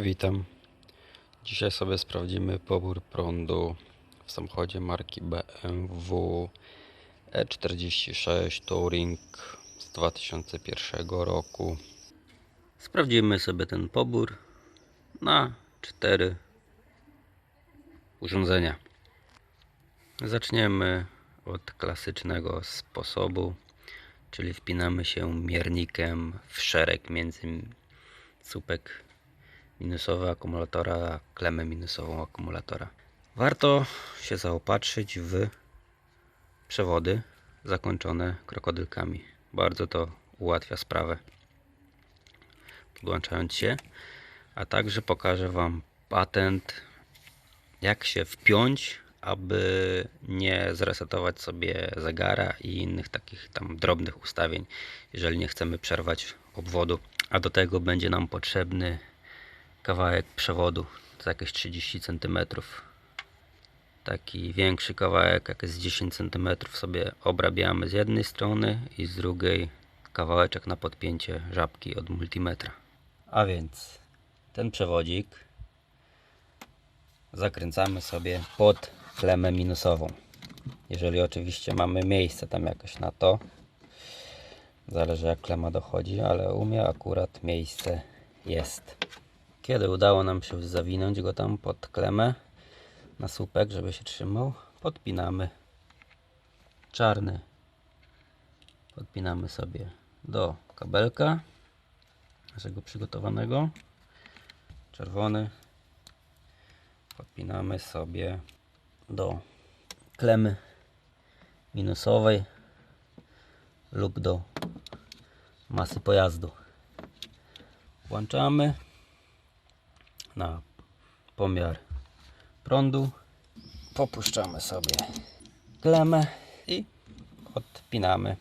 Witam. Dzisiaj sobie sprawdzimy pobór prądu w samochodzie marki BMW E46 Touring z 2001 roku. Sprawdzimy sobie ten pobór na cztery urządzenia. Zaczniemy od klasycznego sposobu, czyli wpinamy się miernikiem w szereg między słupek minusowy akumulatora, klemę minusową akumulatora. Warto się zaopatrzyć w przewody zakończone krokodylkami. Bardzo to ułatwia sprawę. Podłączając się, a także pokażę Wam patent, jak się wpiąć, aby nie zresetować sobie zegara i innych takich tam drobnych ustawień, jeżeli nie chcemy przerwać obwodu. A do tego będzie nam potrzebny kawałek przewodu, to jakieś 30 cm. Taki większy kawałek, jak jest 10 cm, sobie obrabiamy z jednej strony i z drugiej kawałeczek na podpięcie żabki od multimetra. A więc ten przewodzik zakręcamy sobie pod klemę minusową. Jeżeli oczywiście mamy miejsce tam jakoś na to. Zależy jak klema dochodzi, ale u mnie akurat miejsce jest. Kiedy udało nam się zawinąć go tam pod klemę na słupek, żeby się trzymał, podpinamy czarny. Podpinamy sobie do kabelka naszego przygotowanego. Czerwony podpinamy sobie do klemy minusowej lub do masy pojazdu. Włączamy na pomiar prądu. Popuszczamy sobie klemę i odpinamy.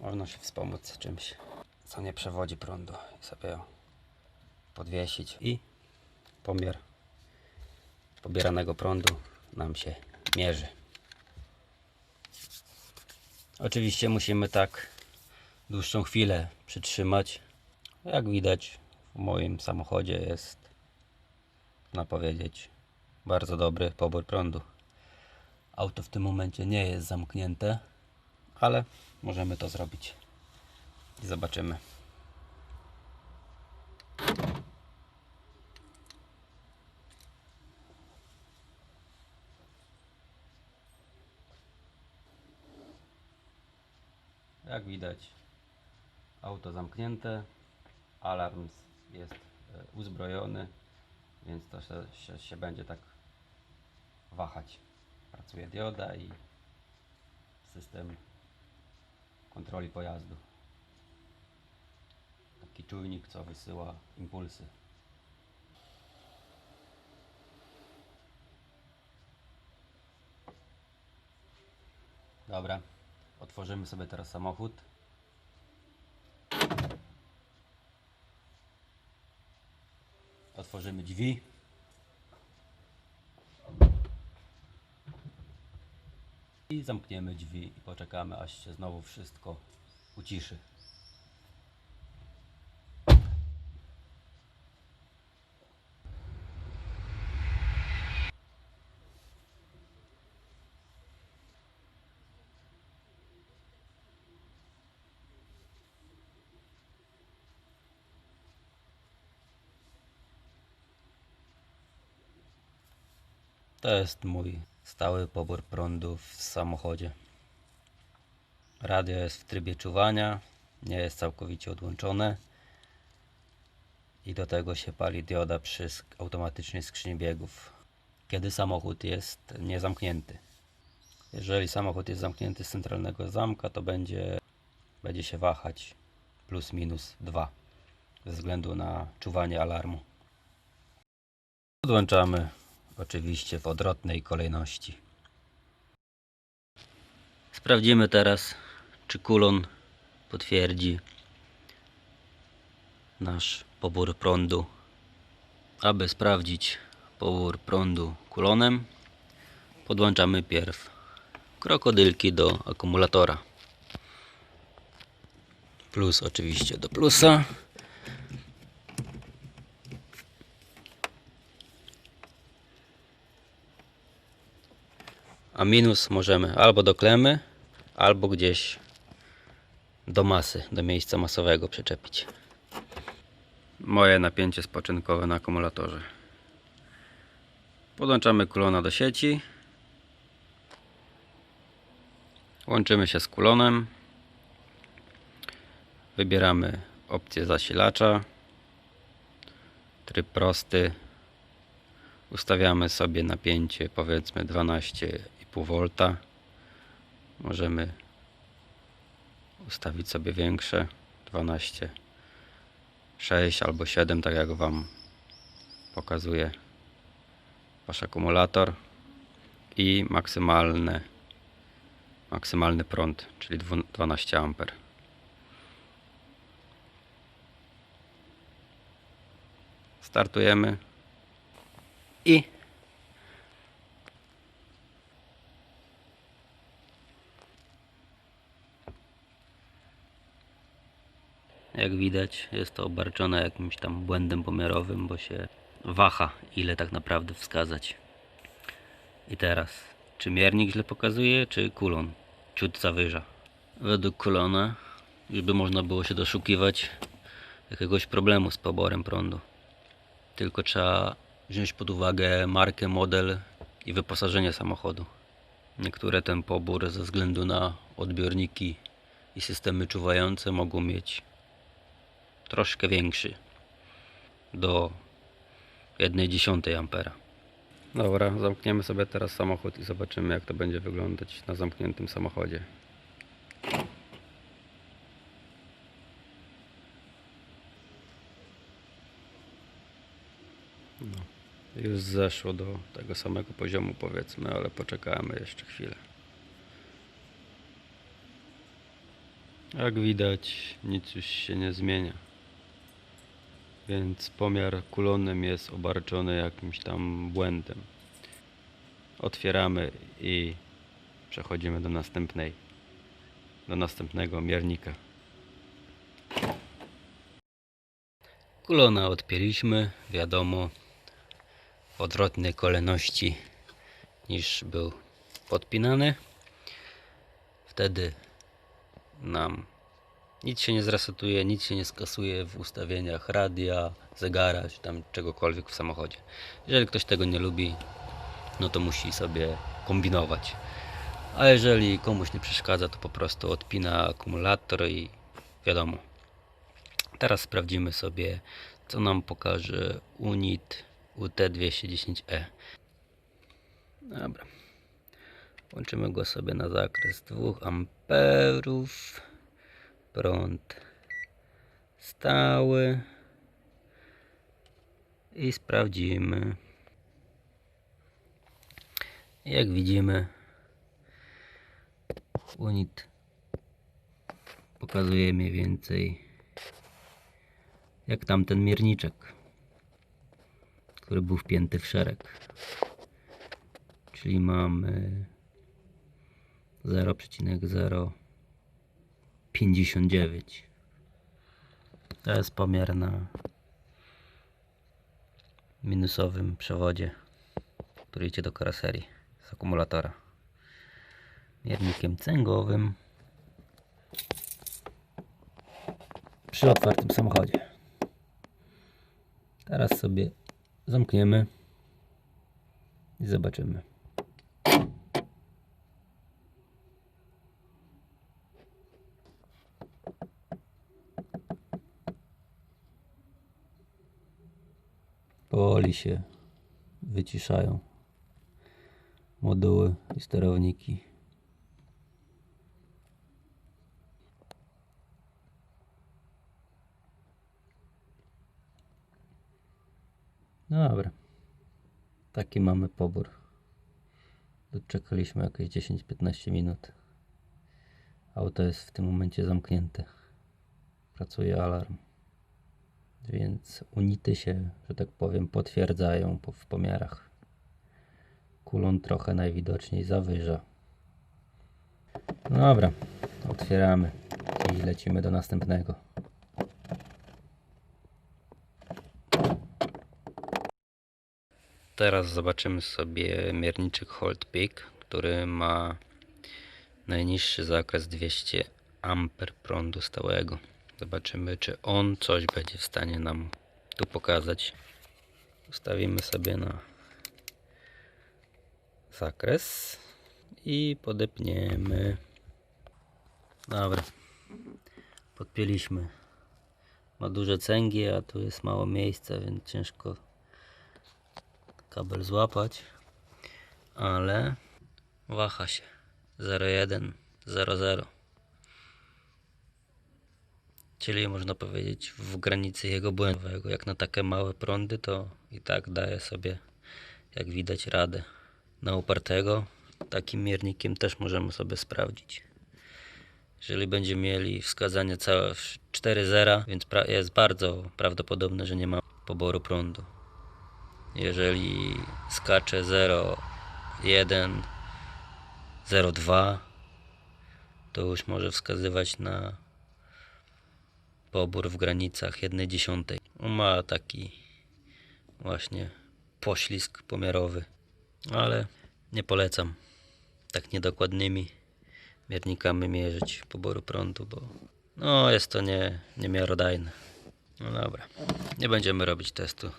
Można się wspomóc czymś, co nie przewodzi prądu i sobie ją podwiesić i pomiar pobieranego prądu nam się mierzy. Oczywiście musimy tak dłuższą chwilę przytrzymać. Jak widać w moim samochodzie jest można powiedzieć bardzo dobry pobór prądu. Auto w tym momencie nie jest zamknięte, ale możemy to zrobić i zobaczymy. Jak widać, auto zamknięte, alarm jest e, uzbrojony, więc to się, się, się będzie tak wahać. Pracuje dioda i system kontroli pojazdu. Taki czujnik, co wysyła impulsy. Dobra, otworzymy sobie teraz samochód. Otworzymy drzwi. I zamkniemy drzwi i poczekamy aż się znowu wszystko uciszy. To jest mój stały pobór prądu w samochodzie. Radio jest w trybie czuwania, nie jest całkowicie odłączone. I do tego się pali dioda przy automatycznej skrzyni biegów, kiedy samochód jest niezamknięty. Jeżeli samochód jest zamknięty z centralnego zamka, to będzie, będzie się wahać plus minus 2 ze względu na czuwanie alarmu. Podłączamy oczywiście w odwrotnej kolejności. Sprawdzimy teraz, czy kulon potwierdzi nasz pobór prądu. Aby sprawdzić pobór prądu kulonem, podłączamy pierw krokodylki do akumulatora. Plus oczywiście do plusa a minus możemy albo do klemy, albo gdzieś do masy, do miejsca masowego przyczepić. Moje napięcie spoczynkowe na akumulatorze. Podłączamy kulona do sieci. Łączymy się z kulonem. Wybieramy opcję zasilacza. Tryb prosty. Ustawiamy sobie napięcie powiedzmy 12,5 V. Możemy ustawić sobie większe 12, 6 albo 7, tak jak Wam pokazuje Wasz akumulator i maksymalne, maksymalny prąd, czyli dwu- 12 A. Startujemy i Jak widać jest to obarczone jakimś tam błędem pomiarowym, bo się waha ile tak naprawdę wskazać. I teraz, czy miernik źle pokazuje, czy kulon ciut zawyża? Według kulona już by można było się doszukiwać jakiegoś problemu z poborem prądu. Tylko trzeba wziąć pod uwagę markę, model i wyposażenie samochodu. Niektóre ten pobór ze względu na odbiorniki i systemy czuwające mogą mieć troszkę większy do 1,1 ampera. Dobra, zamkniemy sobie teraz samochód i zobaczymy jak to będzie wyglądać na zamkniętym samochodzie. Już zeszło do tego samego poziomu powiedzmy, ale poczekamy jeszcze chwilę. Jak widać, nic już się nie zmienia. Więc pomiar kulonem jest obarczony jakimś tam błędem. Otwieramy i przechodzimy do następnej, do następnego miernika. Kulona odpięliśmy, wiadomo, odwrotnej kolejności niż był podpinany. Wtedy nam nic się nie zresetuje, nic się nie skasuje w ustawieniach radia, zegara, czy tam czegokolwiek w samochodzie. Jeżeli ktoś tego nie lubi, no to musi sobie kombinować. A jeżeli komuś nie przeszkadza, to po prostu odpina akumulator i wiadomo. Teraz sprawdzimy sobie, co nam pokaże unit UT210E. Dobra. Włączymy go sobie na zakres 2 amperów. Prąd stały. I sprawdzimy. Jak widzimy, unit pokazuje mniej więcej jak tamten mierniczek, który był wpięty w szereg. Czyli mamy 0,059. To jest pomiar na minusowym przewodzie, który idzie do karoserii z akumulatora. Miernikiem cęgowym przy otwartym samochodzie. Teraz sobie zamkniemy i zobaczymy. Powoli się wyciszają moduły i sterowniki. No dobra. Taki mamy pobór. Doczekaliśmy jakieś 10-15 minut. Auto jest w tym momencie zamknięte. Pracuje alarm. Więc unity się, że tak powiem, potwierdzają po, w pomiarach. Kulon trochę najwidoczniej zawyża. No dobra, otwieramy i lecimy do następnego. Teraz zobaczymy sobie mierniczek Hold Peak. który ma najniższy zakres 200 amper prądu stałego. Zobaczymy, czy on coś będzie w stanie nam tu pokazać. Ustawimy sobie na zakres i podepniemy. Dobra, podpięliśmy. Ma duże cęgi, a tu jest mało miejsca, więc ciężko kabel złapać, ale waha się 0,1, 0,0. Czyli można powiedzieć w granicy jego błędowego. Jak na takie małe prądy, to i tak daje sobie, jak widać, radę. Na upartego takim miernikiem też możemy sobie sprawdzić. Jeżeli będziemy mieli wskazanie całe 4,0, więc pra- jest bardzo prawdopodobne, że nie ma poboru prądu. Jeżeli skacze 0,1, 0,2, to już może wskazywać na pobór w granicach 1 dziesiątej. Ma taki właśnie poślizg pomiarowy, ale nie polecam tak niedokładnymi miernikami mierzyć poboru prądu, bo no jest to nie, niemiarodajne. No dobra, nie będziemy robić testu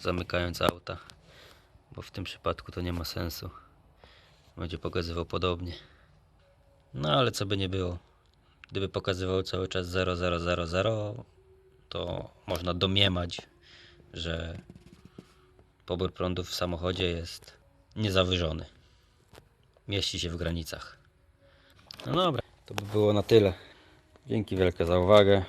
zamykając auta, bo w tym przypadku to nie ma sensu. Będzie pokazywał podobnie. No ale co by nie było, gdyby pokazywał cały czas 0000, to można domniemać, że pobór prądu w samochodzie jest niezawyżony. Mieści się w granicach. No dobra, to by było na tyle. Dzięki wielkie za uwagę.